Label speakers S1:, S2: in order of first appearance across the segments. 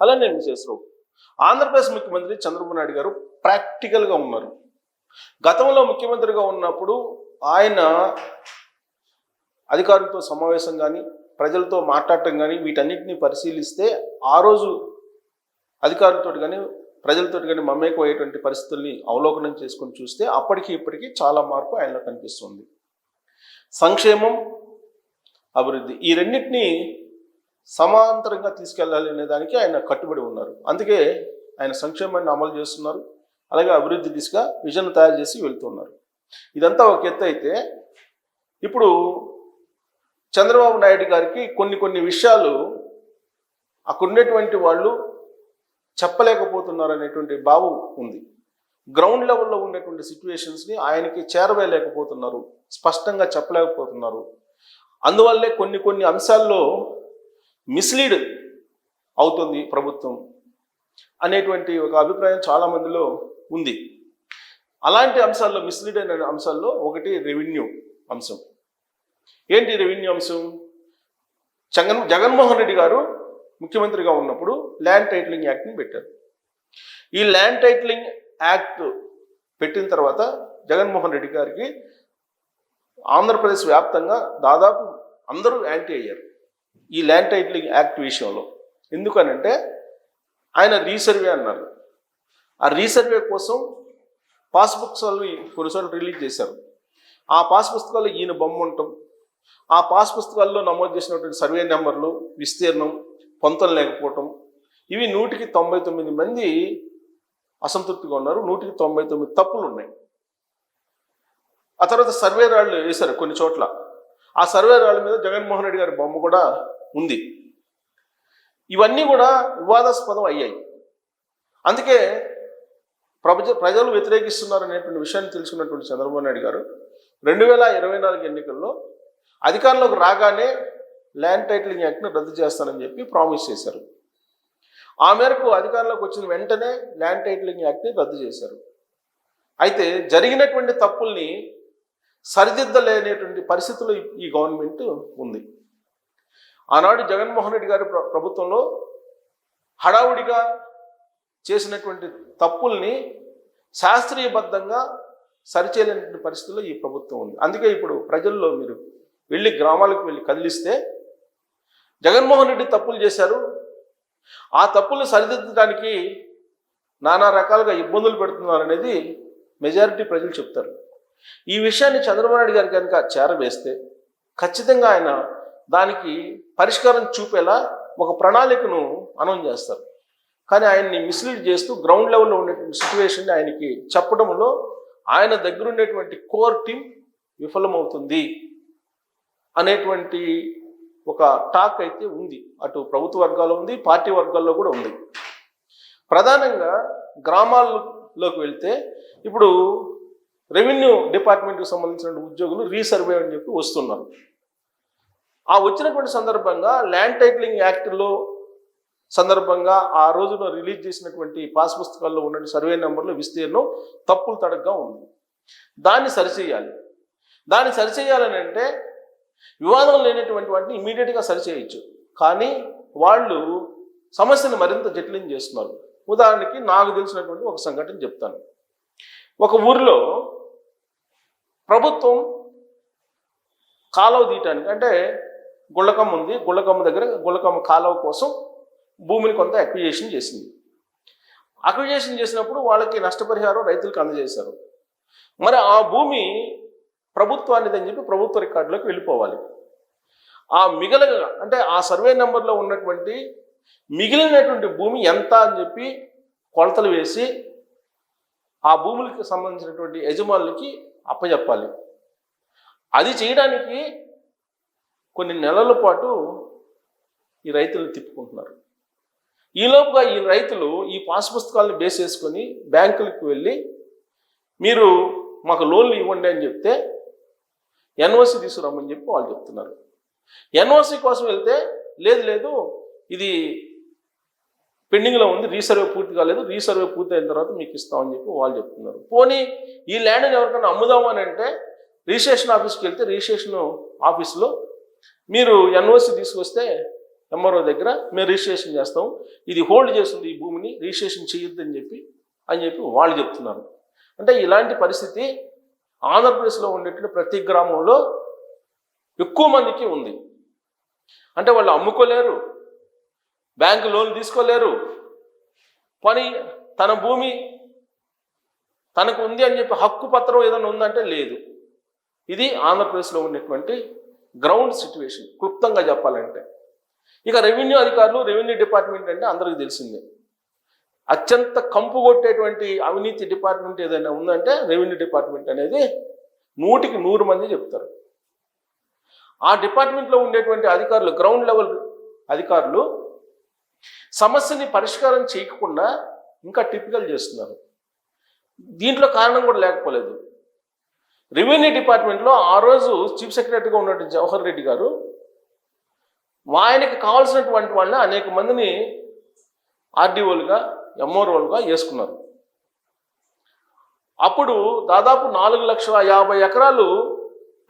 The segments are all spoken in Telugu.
S1: అలానే విశ్వేశ్వరరావు ఆంధ్రప్రదేశ్ ముఖ్యమంత్రి చంద్రబాబు నాయుడు గారు ప్రాక్టికల్గా ఉన్నారు. గతంలో ముఖ్యమంత్రిగా ఉన్నప్పుడు ఆయన అధికారులతో సమావేశం కానీ ప్రజలతో మాట్లాడటం కానీ వీటన్నిటిని పరిశీలిస్తే ఆ రోజు అధికారులతో కానీ ప్రజలతో కానీ మమ్మేకమయ్యేటువంటి పరిస్థితుల్ని అవలోకనం చేసుకొని చూస్తే అప్పటికి ఇప్పటికీ చాలా మార్పు ఆయనలో కనిపిస్తుంది. సంక్షేమం అభివృద్ధి ఈ రెండింటినీ సమాంతరంగా తీసుకెళ్ళాలి అనే దానికి ఆయన కట్టుబడి ఉన్నారు. అందుకే ఆయన సంక్షేమాన్ని అమలు చేస్తున్నారు. అలాగే అభివృద్ధి దిశగా విజన్ తయారు చేసి వెళ్తున్నారు. ఇదంతా ఒక ఎత్తు అయితే ఇప్పుడు చంద్రబాబు నాయుడు గారికి కొన్ని కొన్ని విషయాలు అక్కడున్నటువంటి వాళ్ళు చెప్పలేకపోతున్నారు అనేటువంటి భావం ఉంది. గ్రౌండ్ లెవెల్లో ఉండేటువంటి సిచ్యువేషన్స్ని ఆయనకి చేరవేయలేకపోతున్నారు. స్పష్టంగా చెప్పలేకపోతున్నారు. అందువల్లే కొన్ని కొన్ని అంశాల్లో మిస్లీడ్ అవుతుంది ప్రభుత్వం అనేటువంటి ఒక అభిప్రాయం చాలా మందిలో ఉంది. అలాంటి అంశాల్లో మిస్లీడ్ అయిన అంశాల్లో ఒకటి రెవెన్యూ అంశం. ఏంటి రెవెన్యూ అంశం? జగన్ జగన్మోహన్ రెడ్డి గారు ముఖ్యమంత్రిగా ఉన్నప్పుడు ల్యాండ్ టైటిలింగ్ యాక్ట్ని పెట్టారు. ఈ ల్యాండ్ టైటిలింగ్ యాక్ట్ పెట్టిన తర్వాత జగన్మోహన్ రెడ్డి గారికి ఆంధ్రప్రదేశ్ వ్యాప్తంగా దాదాపు అందరూ యాంటీ అయ్యారు. ఈ ల్యాండ్ టైటిలింగ్ యాక్ట్ విషయంలో. ఎందుకనంటే ఆయన రీసర్వే అన్నారు. ఆ రీసర్వే కోసం పాస్ పుస్తకాలు కొన్నిసార్లు రిలీజ్ చేశారు. ఆ పాస్ పుస్తకాల్లో ఈయన బొమ్మ ఉండటం ఆ పాస్ పుస్తకాల్లో నమోదు చేసినటువంటి సర్వే నెంబర్లు విస్తీర్ణం పొంతం లేకపోవటం ఇవి నూటికి తొంభై తొమ్మిది మంది అసంతృప్తిగా ఉన్నారు. నూటికి తొంభై తొమ్మిది తప్పులు ఉన్నాయి. ఆ తర్వాత సర్వే రాళ్ళు వేశారు కొన్ని చోట్ల. ఆ సర్వే రాళ్ళ మీద జగన్మోహన్ రెడ్డి గారి బొమ్మ కూడా ఉంది. ఇవన్నీ కూడా వివాదాస్పదం అయ్యాయి. అందుకే ప్రపంచ ప్రజలు వ్యతిరేకిస్తున్నారు అనేటువంటి విషయాన్ని తెలుసుకున్నటువంటి చంద్రబాబు నాయుడు గారు రెండు వేల ఇరవై నాలుగు ఎన్నికల్లో అధికారంలోకి రాగానే ల్యాండ్ టైటిలింగ్ యాక్ట్ని రద్దు చేస్తానని చెప్పి ప్రామిస్ చేశారు. ఆ మేరకు అధికారంలోకి వచ్చిన వెంటనే ల్యాండ్ టైటిలింగ్ యాక్ట్ని రద్దు చేశారు. అయితే జరిగినటువంటి తప్పుల్ని సరిదిద్దలేనటువంటి పరిస్థితులు ఈ గవర్నమెంట్ ఉంది. ఆనాడు జగన్మోహన్ రెడ్డి గారి ప్ర- ప్రభుత్వంలో హడావుడిగా చేసినటువంటి తప్పుల్ని శాస్త్రీయబద్ధంగా సరిచేయలేనటువంటి పరిస్థితుల్లో ఈ ప్రభుత్వం ఉంది. అందుకే ఇప్పుడు ప్రజల్లో మీరు వెళ్ళి గ్రామాలకు వెళ్ళి కదిలిస్తే జగన్మోహన్ రెడ్డి తప్పులు చేశారు. ఆ తప్పులు సరిదిద్దడానికి నానా రకాలుగా ఇబ్బందులు పెడుతున్నారు అనేది మెజారిటీ ప్రజలు చెప్తారు. ఈ విషయాన్ని చంద్రబాబు నాయుడు గారు కనుక చేరవేస్తే ఖచ్చితంగా ఆయన దానికి పరిష్కారం చూపేలా ఒక ప్రణాళికను అనౌన్స్ చేస్తారు. కానీ ఆయన్ని మిస్లీడ్ చేస్తూ గ్రౌండ్ లెవెల్లో ఉండేటువంటి సిచ్యువేషన్ ఆయనకి చెప్పడంలో ఆయన దగ్గర ఉండేటువంటి కోర్ టీం విఫలమవుతుంది అనేటువంటి ఒక టాక్ అయితే ఉంది. అటు ప్రభుత్వ వర్గాల్లో ఉంది పార్టీ వర్గాల్లో కూడా ఉంది. ప్రధానంగా గ్రామాల్లోకి వెళ్తే ఇప్పుడు రెవెన్యూ డిపార్ట్మెంట్కి సంబంధించిన ఉద్యోగులు రీసర్వే అని చెప్పి వస్తున్నారు. ఆ వచ్చినటువంటి సందర్భంగా ల్యాండ్ టైటిలింగ్ యాక్ట్లో సందర్భంగా ఆ రోజున రిలీజ్ చేసినటువంటి పాస్ పుస్తకాల్లో ఉన్న సర్వే నెంబర్లు విస్తీర్ణం తప్పులు తడగ్గా ఉంది. దాన్ని సరిచేయాలి. దాన్ని సరిచేయాలని అంటే వివాదం లేనటువంటి వాటిని ఇమీడియట్గా సరిచేయచ్చు. కానీ వాళ్ళు సమస్యను మరింత జటిలం చేస్తున్నారు. ఉదాహరణకి నాకు తెలిసినటువంటి ఒక సంఘటన చెప్తాను. ఒక ఊరిలో ప్రభుత్వం కాలువ తీయటానికి అంటే గుళ్ళకమ్మ ఉంది. గుళ్ళకమ్మ దగ్గర గుళ్ళకమ్మ కాలువ కోసం భూమిని కొంత అక్విజేషన్ చేసింది. అక్విజేషన్ చేసినప్పుడు వాళ్ళకి నష్టపరిహారం రైతులకు అందజేశారు. మరి ఆ భూమి ప్రభుత్వానిది అని చెప్పి ప్రభుత్వ రికార్డులోకి వెళ్ళిపోవాలి. ఆ మిగల అంటే ఆ సర్వే నెంబర్లో ఉన్నటువంటి మిగిలినటువంటి భూమి ఎంత అని చెప్పి కొలతలు వేసి ఆ భూములకి సంబంధించినటువంటి యజమానులకి అప్పచెప్పాలి అది చేయడానికి కొన్ని నెలల పాటు ఈ రైతులు తిప్పుకుంటున్నారు. ఈలోపుగా ఈ రైతులు ఈ పాస్ పుస్తకాలను బేస్ చేసుకొని బ్యాంకులకు వెళ్ళి మీరు మాకు లోన్లు ఇవ్వండి అని చెప్తే ఎన్ఓసి తీసుకురమ్మని చెప్పి వాళ్ళు చెప్తున్నారు. ఎన్ఓసి కోసం వెళ్తే లేదు లేదు ఇది పెండింగ్లో ఉంది రీసర్వే పూర్తి కాలేదు రీసర్వే పూర్తి అయిన తర్వాత మీకు ఇస్తామని చెప్పి వాళ్ళు చెప్తున్నారు. పోనీ ఈ ల్యాండ్ని ఎవరికైనా అమ్ముదాము అని అంటే రిజిస్ట్రేషన్ ఆఫీస్కి వెళ్తే రిజిస్ట్రేషన్ ఆఫీస్లో మీరు ఎన్ఓసి తీసుకొస్తే ఎంఆర్ఓ దగ్గర మేము రిజిస్ట్రేషన్ చేస్తాం. ఇది హోల్డ్ చేస్తుంది ఈ భూమిని రిజిస్ట్రేషన్ చేయొద్దని చెప్పి అని చెప్పి వాళ్ళు చెప్తున్నారు. అంటే ఇలాంటి పరిస్థితి ఆంధ్రప్రదేశ్లో ఉండేటువంటి ప్రతి గ్రామంలో ఎక్కువ మందికి ఉంది. అంటే వాళ్ళు అమ్ముకోలేరు బ్యాంకు లోన్ తీసుకోలేరు. పని తన భూమి తనకు ఉంది అని చెప్పి హక్కు పత్రం ఏదైనా ఉందంటే లేదు. ఇది ఆంధ్రప్రదేశ్లో ఉన్నటువంటి గ్రౌండ్ సిచ్యువేషన్ క్లుప్తంగా చెప్పాలంటే. ఇక రెవెన్యూ అధికారులు రెవెన్యూ డిపార్ట్మెంట్ అంటే అందరికీ తెలిసిందే. అత్యంత కంపు కొట్టేటువంటి అవినీతి డిపార్ట్మెంట్ ఏదైనా ఉందంటే రెవెన్యూ డిపార్ట్మెంట్ అనేది నూటికి నూరు మంది చెప్తారు. ఆ డిపార్ట్మెంట్లో ఉండేటువంటి అధికారులు గ్రౌండ్ లెవెల్ అధికారులు సమస్యని పరిష్కారం చేయకుండా ఇంకా టిపికల్ చేస్తున్నారు. దీంట్లో కారణం కూడా లేకపోలేదు. రెవెన్యూ డిపార్ట్మెంట్లో ఆ రోజు చీఫ్ సెక్రటరీగా ఉన్నటువంటి జవహర్ రెడ్డి గారు. ఆయనకి కావాల్సినటువంటి వాళ్ళని అనేక మందిని ఆర్డీఓలుగా ఎంఓరోలుగా వేసుకున్నారు. అప్పుడు దాదాపు నాలుగు లక్షల యాభై ఎకరాలు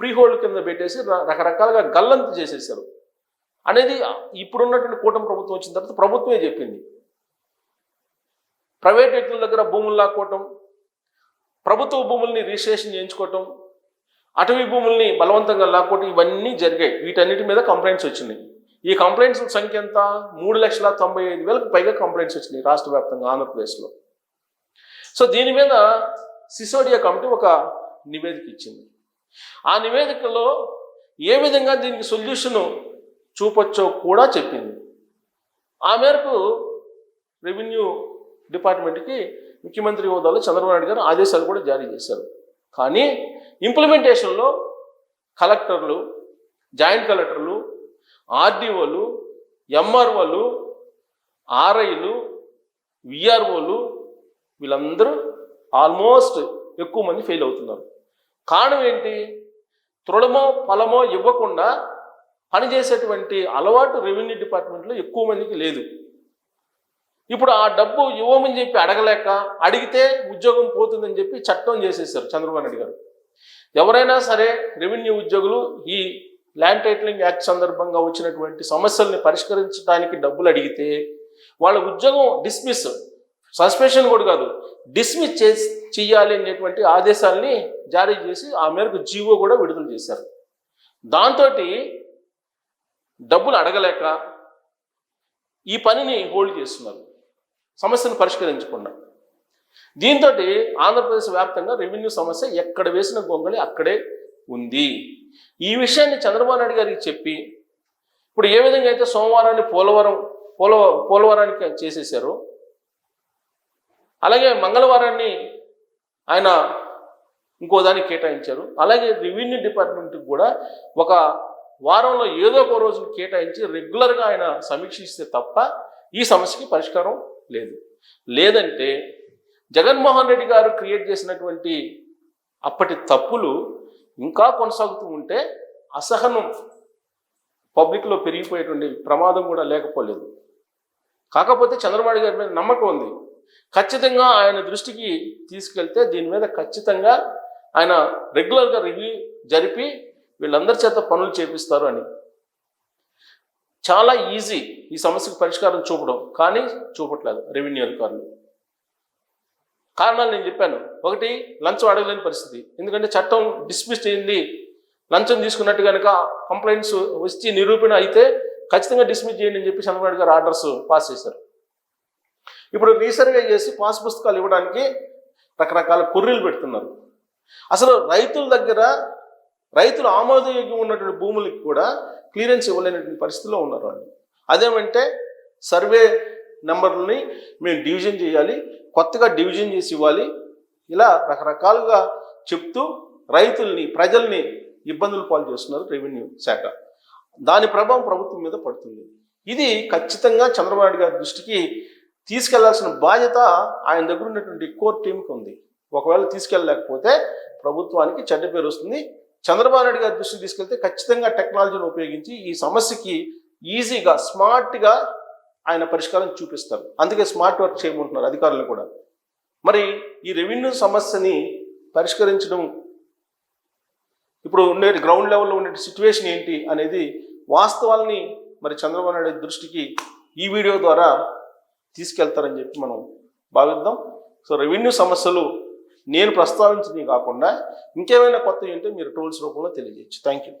S1: ప్రీ హోల్డ్ కింద పెట్టేసి రకరకాలుగా గల్లంతు చేసేసారు అనేది ఇప్పుడున్నటువంటి కూటమి ప్రభుత్వం వచ్చిన తర్వాత ప్రభుత్వమే చెప్పింది. ప్రైవేట్ వ్యక్తుల దగ్గర భూములు లాక్కోవటం ప్రభుత్వ భూముల్ని రిజిస్ట్రేషన్ చేయించుకోవటం అటవీ భూముల్ని బలవంతంగా లాక్కోవటం ఇవన్నీ జరిగాయి. వీటన్నిటి మీద కంప్లైంట్స్ వచ్చినాయి. ఈ కంప్లైంట్స్ సంఖ్య ఎంత? మూడు లక్షల తొంభై ఐదు వేలకు పైగా కంప్లైంట్స్ వచ్చినాయి రాష్ట్ర వ్యాప్తంగా ఆంధ్రప్రదేశ్లో. సో దీని మీద సిసోడియా కమిటీ ఒక నివేదిక ఇచ్చింది. ఆ నివేదికలో ఏ విధంగా దీనికి సొల్యూషన్ చూపొచ్చో కూడా చెప్పింది. ఆ మేరకు రెవెన్యూ డిపార్ట్మెంట్కి ముఖ్యమంత్రి హోదాలో చంద్రబాబు నాయుడు గారు ఆదేశాలు కూడా జారీ చేశారు. కానీ ఇంప్లిమెంటేషన్లో కలెక్టర్లు జాయింట్ కలెక్టర్లు ఆర్డీఓలు ఎంఆర్ఓలు ఆర్ఐలు విఆర్ఓలు వీళ్ళందరూ ఆల్మోస్ట్ ఎక్కువ మంది ఫెయిల్ అవుతున్నారు. కారణం ఏంటి? తృణమో ఫలమో ఇవ్వకుండా పనిచేసేటువంటి అలవాటు రెవెన్యూ డిపార్ట్మెంట్లో ఎక్కువ మందికి లేదు. ఇప్పుడు ఆ డబ్బు ఇవ్వమని చెప్పి అడగలేక అడిగితే ఉద్యోగం పోతుందని చెప్పి చట్టం చేసేసారు చంద్రబాబు నాయుడు గారు. ఎవరైనా సరే రెవెన్యూ ఉద్యోగులు ఈ ల్యాండ్ టైటిలింగ్ యాక్ట్ సందర్భంగా వచ్చినటువంటి సమస్యల్ని పరిష్కరించడానికి డబ్బులు అడిగితే వాళ్ళ ఉద్యోగం డిస్మిస్ సస్పెన్షన్ కూడా కాదు డిస్మిస్ చే చెయ్యాలి అనేటువంటి ఆదేశాల్ని జారీ చేసి ఆ మేరకు జీవో కూడా విడుదల చేశారు. దాంతో డబ్బులు అడగలేక ఈ పనిని హోల్డ్ చేస్తున్నారు. సమస్యను పరిష్కరించకుండా. దీంతో ఆంధ్రప్రదేశ్ వ్యాప్తంగా రెవెన్యూ సమస్య ఎక్కడ వేసిన గొంగళి అక్కడే ఉంది. ఈ విషయాన్ని చంద్రబాబు నాయుడు గారికి చెప్పి ఇప్పుడు ఏ విధంగా అయితే సోమవారాన్ని పోలవరం పోలవ పోలవరానికి చేసేసారో అలాగే మంగళవారాన్ని ఆయన ఇంకో దానికి కేటాయించారు. అలాగే రెవెన్యూ డిపార్ట్మెంట్కి కూడా ఒక వారంలో ఏదో ఒక రోజును కేటాయించి రెగ్యులర్గా ఆయన సమీక్షిస్తే తప్ప ఈ సమస్యకి పరిష్కారం లేదు. లేదంటే జగన్మోహన్ రెడ్డి గారు క్రియేట్ చేసినటువంటి అప్పటి తప్పులు ఇంకా కొనసాగుతూ ఉంటే అసహనం పబ్లిక్లో పెరిగిపోయేటువంటి ప్రమాదం కూడా లేకపోలేదు. కాకపోతే చంద్రబాబు గారి మీద నమ్మకం ఉంది. ఖచ్చితంగా ఆయన దృష్టికి తీసుకెళ్తే దీని మీద ఖచ్చితంగా ఆయన రెగ్యులర్గా రివ్యూ జరిపి వీళ్ళందరి చేత పనులు చేపిస్తారు అని. చాలా ఈజీ ఈ సమస్యకు పరిష్కారం చూపడం కానీ చూపట్లేదు రెవెన్యూ అధికారులు. కారణాలు నేను చెప్పాను. ఒకటి లంచం అడగలేని పరిస్థితి. ఎందుకంటే చట్టం డిస్మిస్ చేయండి. లంచం తీసుకున్నట్టు కనుక కంప్లైంట్స్ వచ్చి నిరూపణ అయితే ఖచ్చితంగా డిస్మిస్ చేయండి అని చెప్పి చంద్రబాబు గారు ఆర్డర్స్ పాస్ చేశారు. ఇప్పుడు రీసర్వే చేసి పాస్ పుస్తకాలు ఇవ్వడానికి రకరకాల కొర్రీలు పెడుతున్నారు. అసలు రైతుల దగ్గర రైతులు ఆమోదయోగ్యం ఉన్నటువంటి భూములకి కూడా క్లియరెన్స్ ఇవ్వలేనటువంటి పరిస్థితిలో ఉన్నారు వాళ్ళు. అదేమంటే సర్వే నెంబర్లని మేము డివిజన్ చేయాలి కొత్తగా డివిజన్ చేసి ఇవ్వాలి. ఇలా రకరకాలుగా చెప్తూ రైతుల్ని ప్రజల్ని ఇబ్బందులు పాలు చేస్తున్నారు రెవెన్యూ శాఖ. దాని ప్రభావం ప్రభుత్వం మీద పడుతుంది. ఇది ఖచ్చితంగా చంద్రబాబు గారి దృష్టికి తీసుకెళ్ళాల్సిన బాధ్యత ఆయన దగ్గర ఉన్నటువంటి కోర్ టీంకి ఉంది. ఒకవేళ తీసుకెళ్ళలేకపోతే ప్రభుత్వానికి చెడ్డ పేరు వస్తుంది. చంద్రబాబు నాయుడు గారి దృష్టికి తీసుకెళ్తే ఖచ్చితంగా టెక్నాలజీని ఉపయోగించి ఈ సమస్యకి ఈజీగా స్మార్ట్గా ఆయన పరిష్కారం చూపిస్తారు. అందుకే స్మార్ట్ వర్క్ చేయమంటున్నారు అధికారులు కూడా. మరి ఈ రెవెన్యూ సమస్యని పరిష్కరించడం ఇప్పుడు ఉండే గ్రౌండ్ లెవెల్లో ఉండే సిచ్యువేషన్ ఏంటి అనేది వాస్తవాల్ని మరి చంద్రబాబు నాయుడు దృష్టికి ఈ వీడియో ద్వారా తీసుకెళ్తారని చెప్పి మనం భావిద్దాం. సో రెవెన్యూ సమస్యలు నేను ప్రస్తావించినవి కాకుండా ఇంకేమైనా కొత్తవి ఉంటే మీరు టూల్స్ రూపంలో తెలియజేయచ్చు. Thank you